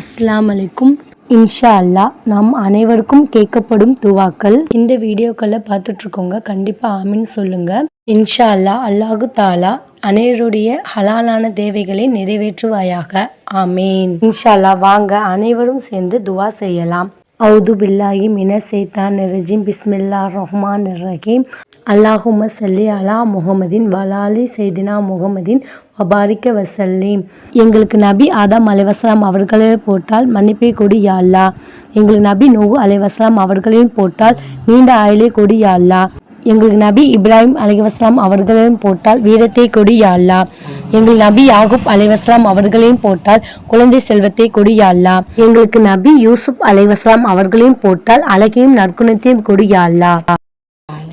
அஸ்லாம் அலைக்கும் இன்ஷா அல்லா நாம் அனைவருக்கும் கேட்கப்படும் துவாக்கள். இந்த வீடியோக்களை பார்த்துட்டு இருக்கோங்க கண்டிப்பாக ஆமின்னு சொல்லுங்க. இன்ஷா அல்லாஹ் அல்லாஹு தாலா அனைவருடைய ஹலாலான தேவைகளை நிறைவேற்றுவாயாக. ஆமீன். இன்ஷா அல்லாஹ் வாங்க அனைவரும் சேர்ந்து துவா செய்யலாம். அவுது பில்லாஹி மின சேத்தான் ரஜீம். பிஸ்மில்லா ரஹ்மான் ரஹீம். அல்லாஹும சல்லி அலா முகமதின் வலாலி செய்தினா முகமதின் வபாரிக்க வசல்லீம் எங்களுக்கு நபி ஆதாம் அலைவசலாம் அவர்களே போட்டால் மன்னிப்பை கொடி யாழ்லா எங்களுக்கு நபி நோகு அலைவசலாம் அவர்களையும் போட்டால் நீண்ட ஆயிலே கொடி யாழ்லா எங்களுக்கு நபி இப்ராஹிம் அலைவாஸ்லாம் அவர்களையும் போட்டால் வீரத்தை கொடி யாழ்லா எங்கள் நபி யாகுப் அலைவாஸ்லாம் அவர்களையும் போட்டால் குழந்தை செல்வத்தை கொடி எங்களுக்கு நபி யூசுப் அலைவாஸ்லாம் அவர்களையும் போட்டால் அழகையும் நற்குணத்தையும் கொடி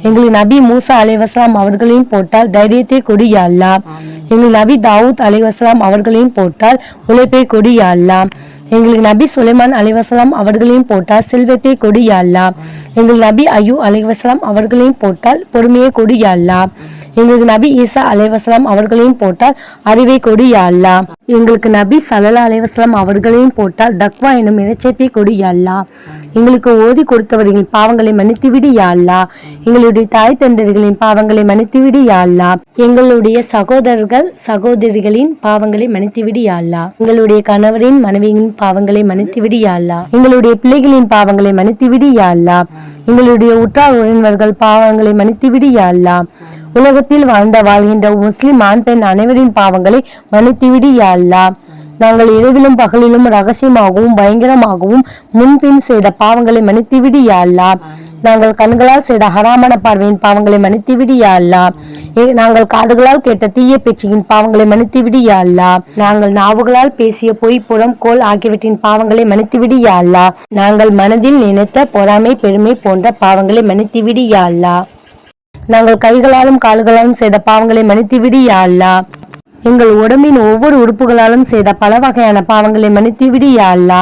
எங்களுக்கு நபி மூசா அலைவஸ்லாம் அவர்களையும் போட்டால் தைரியத்தை கொடி யா அல்லாஹ். எங்கள் நபி தாவூத் அலைவஸ்லாம் அவர்களையும் போட்டால் உழைப்பை கொடி எங்களுக்கு நபி சுலைமான் அலைவசலாம் அவர்களையும் போட்டால் செல்வத்தை கொடு யாழ்லா எங்கள் நபி ஐயூ அலைவசலாம் அவர்களையும் போட்டால் பொறுமையை கொடு யாழ்லா எங்களுக்கு நபி ஈசா அலைவசலாம் அவர்களையும் போட்டால் அறிவை கொடு யாழ்லா எங்களுக்கு நபி சலலா அலைவசலாம் அவர்களையும் போட்டால் தக்வா எனும் இறைச்சத்தை கொடு யாழ்லா எங்களுக்கு ஓதி கொடுத்தவர்களின் பாவங்களை மன்னித்து விடு யா எங்களுடைய தாய் தந்தர்களின் பாவங்களை மன்னித்து விடு யா எங்களுடைய சகோதரர்கள் சகோதரிகளின் பாவங்களை மன்னித்து விடு யா எங்களுடைய கணவரின் மனைவியின் பாவங்களை மன்னித்து விடு யாழ்லா எங்களுடைய பிள்ளைகளின் பாவங்களை மன்னித்து விடு யாழ்லா எங்களுடைய உற்றார் உறவினர்கள் பாவங்களை மன்னித்து விடு யாழ்லா உலகத்தில் வாழ்ந்த வாழ்கின்ற முஸ்லிம் ஆண் பெண் அனைவரின் பாவங்களை மன்னித்து விடு யாழ்லா நாங்கள் இரவிலும் பகலிலும் ரகசியமாகவும் பயங்கரமாகவும் முன்பின் செய்த பாவங்களை மன்னித்து விடு நாங்கள் கண்களால் செய்த ஹராமான பார்வையின் பாவங்களை மன்னித்துவிடு யாழ்லா நாங்கள் காதுகளால் கேட்ட தீய பேச்சியின் பாவங்களை மன்னித்துவிடு யாழ்லா நாங்கள் நாவுகளால் பேசிய பொய் புறம் கோல் ஆகியவற்றின் பாவங்களை மன்னித்துவிடு யாழ்லா நாங்கள் மனதில் நினைத்த பொறாமை பெருமை போன்ற பாவங்களை மன்னித்துவிடு யாழ்லா நாங்கள் கைகளாலும் கால்களாலும் செய்த பாவங்களை மன்னித்து யாழ்லா எங்கள் உடம்பின் ஒவ்வொரு உறுப்புகளாலும் செய்த பல வகையான பாவங்களை மன்னித்து விடு யாழ்லா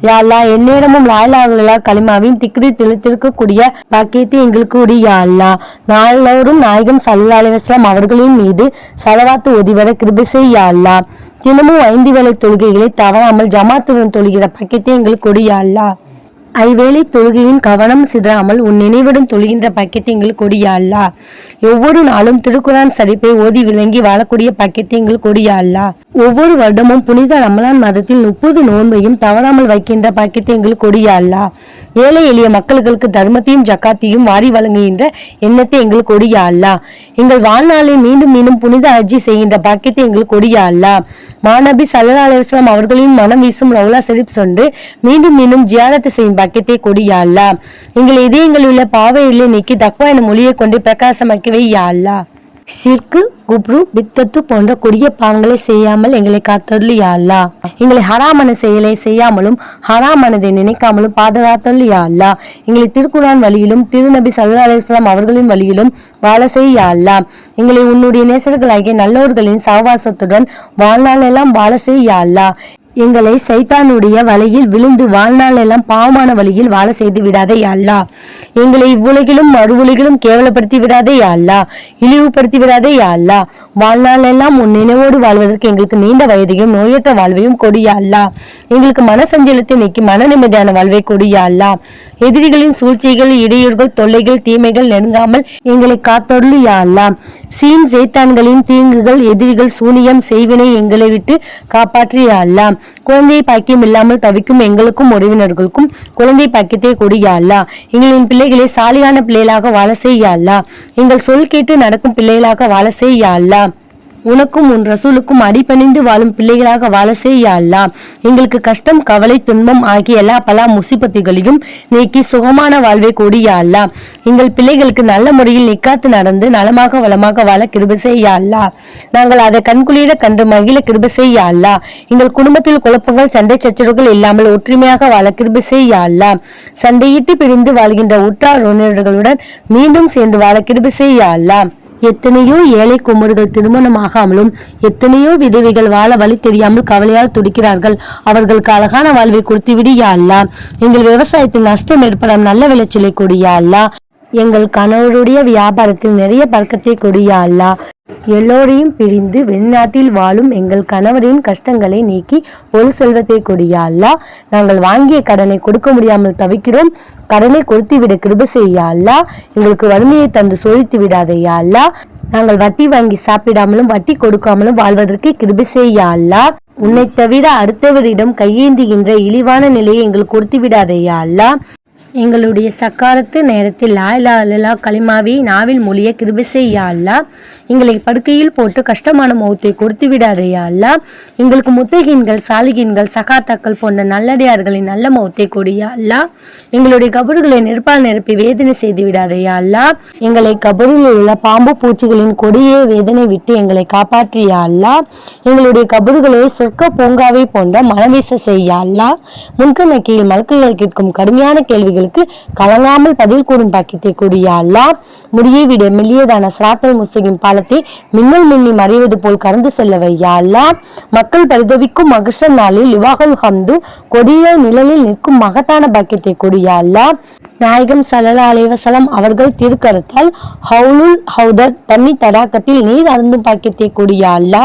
எந்நேரமும் யா என்னிடமும் லாயிலாகலா களிமாவின் திக்ரி தெளித்திருக்கக்கூடிய பாக்கியத்தை எங்களுக்கு உடி யாழ்லா நாளோறும் நாயகம் சல்லா அலிவாஸ்லாம் அவர்களின் மீது சலவாத்து ஒதிவர கிருபி செய் தினமும் ஐந்து வேலை தொழுகைகளை தவறாமல் ஜமாத்துடன் தொழுகிற பக்கத்தை எங்களுக்கு கொடியாள்லா ஐவேளை தொழுகையின் கவனம் சிதறாமல் உன் நினைவுடன் தொழுகின்ற பாக்கியத்தை கொடியா அல்லா? ஒவ்வொரு நாளும் திருக்குரான் சரிப்பை ஓதி விளங்கி வாழக்கூடிய பாக்கியத்தை கொடியா அல்லா? ஒவ்வொரு வருடமும் புனித ரமலான் மாதத்தில் முப்பது நோன்பையும் தவறாமல் வைக்கின்ற பாக்கியத்தை எங்களுக்கு கொடியா அல்லா? ஏழை எளிய மக்களுக்கு தர்மத்தையும் ஜக்காத்தையும் வாரி வழங்குகின்ற எண்ணத்தை எங்கள் கொடியா அல்லா? எங்கள் வாழ்நாளில் மீண்டும் மீண்டும் புனித அஜி செய்கின்ற பாக்கியத்தை எங்கள் கொடியா அல்லா? மாநபி சல்லா அலுவலாம் அவர்களின் மனம் வீசும் ரவுலா ஷெரீப் சென்று மீண்டும் மீண்டும் ஜியாரத்து செய்யும் பாக்கியத்தை கொடியாள்லா எங்கள் இதயங்களில் உள்ள பாவையிலே நீக்கி தக்வா என மொழியை கொண்டு பிரகாசமாக்கி யாழ்லா யா ஷிர்கு குப்ரு பித்தத்து போன்ற கொடிய பாவங்களை செய்யாமல் எங்களை காத்தருளி யாழ்லா எங்களை ஹராமான செயலை செய்யாமலும் ஹராமானதை நினைக்காமலும் பாதுகாத்தருளி யாழ்லா எங்களை திருக்குரான் வழியிலும் திருநபி சல்லா அலிஸ்லாம் அவர்களின் வழியிலும் வாழ செய் யா எங்களை உன்னுடைய நேசர்களாகிய நல்லவர்களின் சகவாசத்துடன் வாழ்நாளெல்லாம் வாழ செய் யா எங்களை சைத்தானுடைய வலையில் விழுந்து வாழ்நாள் எல்லாம் பாவமான வழியில் வாழ செய்து விடாதே அல்லா. எங்களை இவ்வுலகிலும் மறு உலகிலும் கேவலப்படுத்தி விடாதே அல்லா. இழிவுபடுத்தி விடாதே அல்லா. வாழ்நாள் எல்லாம் உன் நினைவோடு வாழ்வதற்கு எங்களுக்கு நீண்ட வயதையும் நோயற்ற வாழ்வையும் கொடியா அல்லா. எங்களுக்கு மனசஞ்சலத்தை நீக்கி மன நிம்மதியான வாழ்வை கொடியா அல்லா. எதிரிகளின் சூழ்ச்சிகள் இடையூறுகள் தொல்லைகள் தீமைகள் நெருங்காமல் எங்களை காத்தொருளு யாழ்லாம் சீன் சேத்தான்களின் தீங்குகள் எதிரிகள் சூனியம் செய்வினை எங்களை விட்டு காப்பாற்றி யாழ்லாம் குழந்தை பாக்கியம் இல்லாமல் தவிக்கும் எங்களுக்கும் உறவினர்களுக்கும் குழந்தை பாக்கியத்தை கொடியா எங்களின் பிள்ளைகளை சாலியான பிள்ளைகளாக வாழ செய்யாளா? எங்கள் சொல் கேட்டு நடக்கும் பிள்ளைகளாக வாழ செய்யாளா? உனக்கும் உன் ரசூலுக்கும் அடிபணிந்து வாழும் பிள்ளைகளாக வாழ செய்யா அல்லா எங்களுக்கு கஷ்டம் கவலை துன்பம் ஆகிய எல்லா பல முசிபத்துகளையும் நீக்கி சுகமான வாழ்வை கொடியா அல்லா எங்கள் பிள்ளைகளுக்கு நல்ல முறையில் நிக்காத்து நடந்து நலமாக வளமாக வாழ கிருபை அல்லா நாங்கள் அதை கண்குளிர கண்டு மகிழ கிருபை அல்லா எங்கள் குடும்பத்தில் குழப்பங்கள் சண்டை சச்சரவுகள் இல்லாமல் ஒற்றுமையாக வாழ கிருபை செய்யா அல்லா சண்டையிட்டு பிரிந்து வாழ்கின்ற உற்றார் உறவினர்களுடன் மீண்டும் சேர்ந்து வாழ கிருபை அல்லா எத்தனையோ ஏழை குமர்கள் திருமணமாகாமலும் எத்தனையோ விதவைகள் வாழ வழி தெரியாமல் கவலையால் துடிக்கிறார்கள். அவர்களுக்கு அழகான வாழ்வை கொடுத்து விடு யா அல்லா எங்கள் விவசாயத்தில் நஷ்டம் ஏற்படாம நல்ல விளைச்சலை கொடியா அல்லா எங்கள் கணவருடைய வியாபாரத்தில் நிறைய பறக்கத்தை கொடியா அல்லா. எல்லோரையும் பிரிந்து வெளிநாட்டில் வாழும் எங்கள் கணவரின் கஷ்டங்களை நீக்கி ஒரு செல்வத்தை கொடியா அல்லா. நாங்கள் வாங்கிய கடனை கொடுக்க முடியாமல் தவிக்கிறோம். கடனை கொடுத்து விட கிருப செய்யா அல்லா. எங்களுக்கு வறுமையை தந்து சோதித்து விடாதையா அல்லா. நாங்கள் வட்டி வாங்கி சாப்பிடாமலும் வட்டி கொடுக்காமலும் வாழ்வதற்கு கிருப செய்யா அல்லா. உன்னை தவிர அடுத்தவரிடம் கையேந்துகின்ற இழிவான நிலையை எங்களுக்கு கொடுத்து விடாதையா அல்லா. எங்களுடைய சக்காரத்து நேரத்தில் லா லா லலா களிமாவை நாவில் மொழிய கிருபை செய்யா அல்லா. எங்களை படுக்கையில் போட்டு கஷ்டமான மௌத்தை கொடுத்து விடாதையா அல்லா. எங்களுக்கு முத்தகீன்கள் சாலிகீன்கள் சகாத்தாக்கள் போன்ற நல்லடியார்களின் நல்ல மௌத்தை கொடியா அல்லா. எங்களுடைய கபடுகளை நெருப்பால் நிரப்பி வேதனை செய்து விடாதையா அல்லா. எங்களை கபரில் உள்ள பாம்பு பூச்சிகளின் கொடிய வேதனை விட்டு எங்களை காப்பாற்றியா அல்லா. எங்களுடைய கபடுகளை சொர்க்க பூங்காவை போன்ற மனவீச செய்யா அல்லா. முன்கணக்கில் மலக்குகள் கேட்கும் கடுமையான கேள்விகள் அவர்களுக்கு கலங்காமல் பதில் கூடும் பாக்கியத்தை கூடிய அல்லா முடியை விட மெல்லியதான சிராத்தல் முஸ்லிம் பாலத்தை மின்னல் மின்னி மறைவது போல் கறந்து செல்ல வையா அல்லா மக்கள் பரிதவிக்கும் மகிஷ நாளில் லிவாகுல் ஹம்து கொடிய நிழலில் நிற்கும் மகத்தான பாக்கியத்தை கூடிய அல்லா நாயகம் சலலா அலைவசலம் அவர்கள் திருக்கரத்தால் ஹவுலுல் ஹவுதர் தண்ணி தடாக்கத்தில் நீர் அருந்தும் பாக்கியத்தை கூடிய அல்லா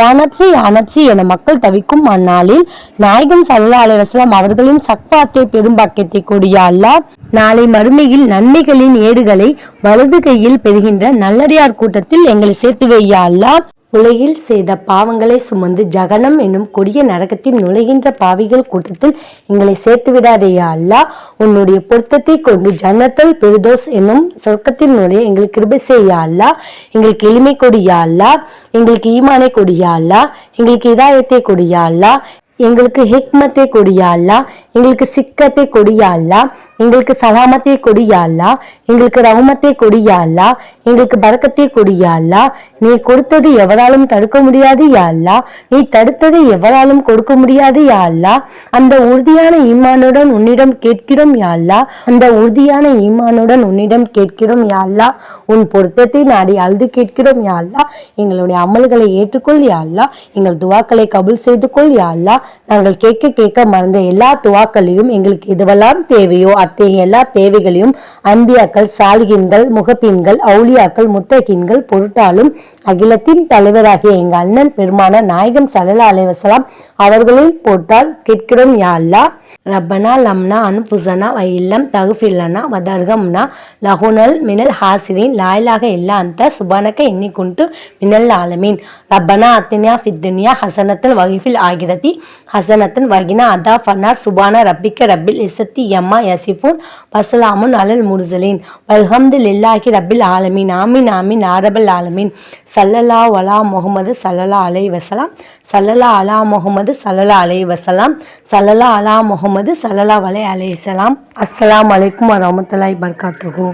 யானப்சி யானப்சி என மக்கள் தவிக்கும் அந்நாளில் நாயகம் சல்லா அலைவாஸ்லாம் அவர்களின் சக்பாத்தை பெரும் பாக்கியத்தை கூடிய அல்லாஹ் நாளை மறுமையில் நன்மைகளின் ஏடுகளை வலது கையில் பெறுகின்ற நல்லடியார் கூட்டத்தில் எங்களை சேர்த்து வையா அல்லாஹ் உலகில் செய்த பாவங்களை சுமந்து ஜகனம் என்னும் கொடிய நரகத்தில் நுழைகின்ற பாவிகள் கூட்டத்தில் எங்களை சேர்த்து விடாதேயா அல்லா? உன்னுடைய பொருத்தத்தை கொண்டு ஜன்னத்தல் பெருதோஸ் என்னும் சொர்க்கத்தில் நுழைய எங்களுக்கு கிருபை செய்யா அல்லா? எங்களுக்கு எளிமை கொடியா அல்லா? எங்களுக்கு ஈமானை கொடியா அல்லா? எங்களுக்கு இதாயத்தை கொடியா அல்லா? எங்களுக்கு ஹிக்மத்தை கொடியா அல்லா? எங்களுக்கு சிக்கத்தை கொடியா அல்லா? எங்களுக்கு சலாமத்தை கொடியாலா எங்களுக்கு ரவுமத்தை கொடியாலா எங்களுக்கு பறக்கத்தை கொடியாலா நீ கொடுத்தது எவராலும் தடுக்க முடியாது யாழ்லா நீ தடுத்தது எவராலும் கொடுக்க முடியாது யாழ்லா அந்த உறுதியான ஈமானுடன் உன்னிடம் கேட்கிறோம் யாழ்லா அந்த உறுதியான ஈமானுடன் உன்னிடம் கேட்கிறோம் யாழ்லா உன் பொருத்தத்தை நாடி அழுது கேட்கிறோம் யாழ்லா எங்களுடைய அமல்களை ஏற்றுக்கொள் யாழ்லா எங்கள் துவாக்களை கபுல் செய்து கொள் யாழ்லா நாங்கள் கேட்க கேட்க மறந்த எல்லா துவாக்களையும் எங்களுக்கு எதுவெல்லாம் தேவையோ அத்தகைய எல்லா தேவைகளையும் அன்பியாக்கள் சாலிகின்கள் முகப்பின்கள் அவுளியாக்கள் முத்தகின்கள் பொருட்டாலும் அகிலத்தின் தலைவராகிய எங்கள் அண்ணன் பெருமான நாயகம் சலலா அலைவசலாம் அவர்களில் போட்டால் கேட்கிறோம் யாழ்லா ரப்பனா லம்னா அனுபுசனா வைல்லம் தகுஃபில்லனா வதர்கம்னா லகுனல் மினல் ஹாசிரின். லாயிலாக இல்லா அந்த சுபானக்க எண்ணிக்குண்டு மினல் ஆலமீன். ரப்பனா அத்தினியா ஃபித்துனியா ஹசனத்தன் வகிஃபில் ஆகிரதி. ஹசனத்தன் வகினா அதா ஃபனார் சுபான ரப்பிக்க ரப்பில் இசத்தி யம்மா யசிஃபூன். வசலாமுன் அலல் முர்சலின் வல்ஹம்து லில்லாஹி ரப்பில் ஆலமீன். ஆமீன் ஆமீன் ஆரபல் ஆலமீன். சல்லல்லா வலா முகமது சல்லலா அலை வசலாம் சல்லல்லா அலா முகமது சல்லலா அலை வசலாம் சல்லலா அலா முகமது சல்லல்லா அலை சலாம் அஸ்லாம் அலைக்கும் வரமத்துலாய் பர்காத்துகோ